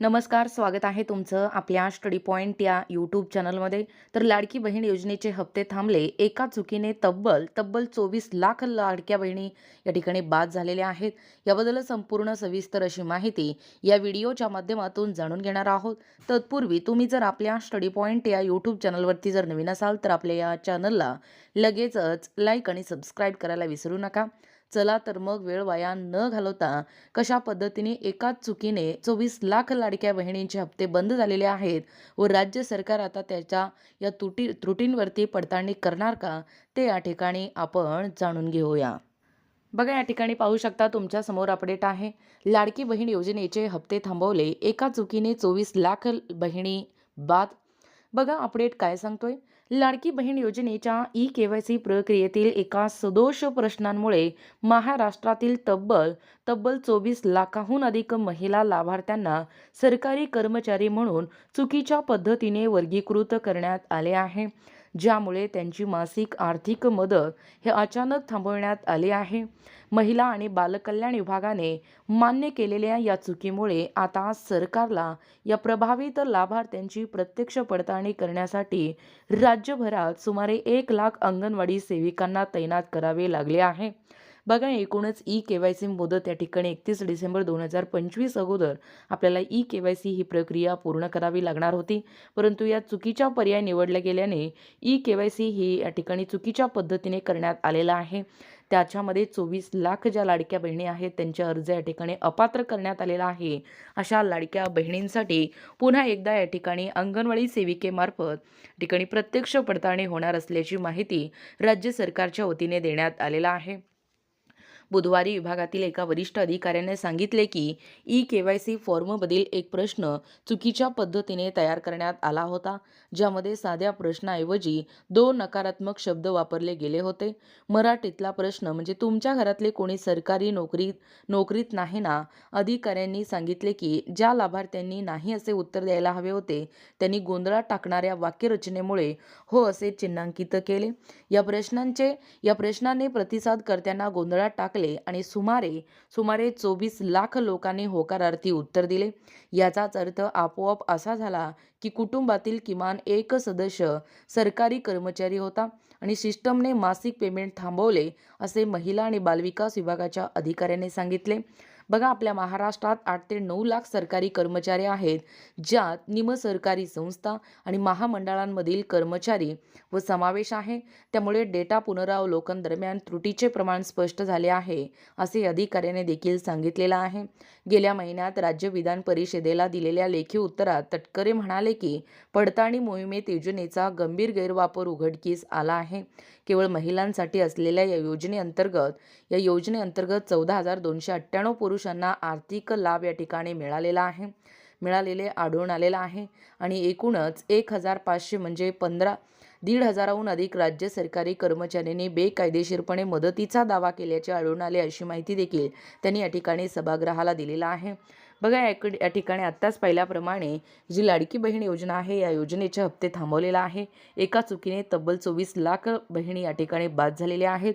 नमस्कार स्वागत आहे तुमचं आपल्या स्टडी पॉईंट या यूट्यूब चॅनलमध्ये. तर लाडकी बहीण योजनेचे हप्ते थांबले. एका चुकीने तब्बल तब्बल चोवीस लाख लाडक्या बहिणी या ठिकाणी बाद झालेल्या आहेत. याबद्दल संपूर्ण सविस्तर अशी माहिती या व्हिडिओच्या माध्यमातून जाणून घेणार आहोत. तत्पूर्वी तुम्ही जर आपल्या स्टडी पॉईंट या यूट्यूब चॅनलवरती जर नवीन असाल तर आपल्या या चॅनलला लगेचच लाईक आणि सबस्क्राईब करायला विसरू नका. चला तर मग वेळ वाया न घालवता कशा पद्धतीने एकाच चुकीने चोवीस लाख लाडक्या बहिणींचे हप्ते बंद झालेले आहेत व राज्य सरकार आता त्याच्या या त्रुटी त्रुटींवरती पडताळणी करणार का ते या ठिकाणी आपण जाणून घेऊया. बघा या ठिकाणी पाहू शकता तुमच्यासमोर अपडेट आहे. लाडकी बहीण योजनेचे हप्ते थांबवले. एका चुकीने चोवीस लाख बहिणी बाद. बघा अपडेट काय सांगतोय? लाडकी बहीण योजनेच्या ई के वाय सी प्रक्रियेतील एका सदोष प्रश्नांमुळे महाराष्ट्रातील तब्बल तब्बल चोवीस लाखाहून अधिक महिला लाभार्थ्यांना सरकारी कर्मचारी म्हणून चुकीच्या पद्धतीने वर्गीकृत करण्यात आले आहे. ज्यामुळे त्यांची मासिक आर्थिक मदत हे अचानक थांबवण्यात आले आहे. महिला आणि बालकल्याण विभागाने मान्य केलेल्या या चुकीमुळे आता सरकारला या प्रभावित लाभार्थ्यांची प्रत्यक्ष पडताळणी करण्यासाठी राज्यभरात सुमारे एक लाख अंगणवाडी सेविकांना तैनात करावे लागले आहे. बघा एकूणच ई के वाय सी मुदत या ठिकाणी एकतीस डिसेंबर दोन हजार पंचवीस अगोदर आपल्याला ई के वाय सी ही प्रक्रिया पूर्ण करावी लागणार होती. परंतु या चुकीच्या पर्याय निवडल्या गेल्याने ई के वाय सी ही या ठिकाणी चुकीच्या पद्धतीने करण्यात आलेला आहे. त्याच्यामध्ये चोवीस लाख ज्या लाडक्या बहिणी आहेत त्यांचे अर्ज या ठिकाणी अपात्र करण्यात आलेला आहे. अशा लाडक्या बहिणींसाठी पुन्हा एकदा या ठिकाणी अंगणवाडी सेविकेमार्फत ठिकाणी प्रत्यक्ष पडताळणी होणार असल्याची माहिती राज्य सरकारच्या वतीने देण्यात आलेला आहे. बुधवारी विभागातील एका वरिष्ठ अधिकाऱ्याने सांगितले की ई के वाय सी फॉर्ममधील एक प्रश्न चुकीच्या पद्धतीने तयार करण्यात आला होता ज्यामध्ये साध्या प्रश्नाऐवजी दोन नकारात्मक शब्द वापरले गेले होते. मराठीतला प्रश्न म्हणजे तुमच्या घरातले कोणी सरकारी नोकरी नोकरीत नाही ना? अधिकाऱ्यांनी सांगितले की ज्या लाभार्थ्यांनी नाही असे उत्तर द्यायला हवे होते त्यांनी गोंधळात टाकणाऱ्या वाक्यरचनेमुळे हो असे चिन्हांकित केले. या प्रश्नांचे या प्रश्नाने प्रतिसादकर्त्यांना गोंधळात टाकले आणि सुमारे सुमारे चोवीस लाख लोकांनी होकारार्थी उत्तर दिले. याचाच अर्थ आपोआप असा झाला की कुटुंबातील किमान एक सदस्य सरकारी कर्मचारी होता आणि सिस्टमने मासिक पेमेंट थांबवले असे महिला आणि बालविकास विभागाच्या अधिकाऱ्याने सांगितले. बघा आपल्या महाराष्ट्रात आठ ते नऊ लाख सरकारी कर्मचारी आहेत ज्यात निमसरकारी संस्था आणि महामंडळांमधील कर्मचारी व समावेश आहे. त्यामुळे डेटा पुनरावलोकन दरम्यान त्रुटीचे प्रमाण स्पष्ट झाले आहे असे अधिकाऱ्याने देखील सांगितलेलं आहे. गेल्या महिन्यात राज्य विधान परिषदेला दिलेल्या लेखी उत्तरात तटकरे म्हणाले की पडताळणी मोहिमेत योजनेचा गंभीर गैरवापर उघडकीस आला आहे. केवळ महिलांसाठी असलेल्या या योजनेअंतर्गत या योजनेअंतर्गत चौदा हजार दोनशे अठ्ठ्याण्णव पुरुषांना आर्थिक लाभ या ठिकाणी मिळालेला आहे मिळालेले आढळून आलेला आहे. आणि एकूणच एक हजार पाचशे म्हणजे पंधरा दीड हजाराहून अधिक राज्य सरकारी कर्मचाऱ्यांनी बेकायदेशीरपणे मदतीचा दावा केल्याचे आढळून आले अशी माहिती देखील त्यांनी या ठिकाणी सभागृहाला दिलेला आहे. बघा एक या ठिकाणी आत्ताच पाहिल्याप्रमाणे जी लाडकी बहीण योजना आहे या योजनेचे हप्ते थांबवलेला आहे. एका चुकीने तब्बल चोवीस लाख बहिणी या ठिकाणी बाद झालेल्या आहेत.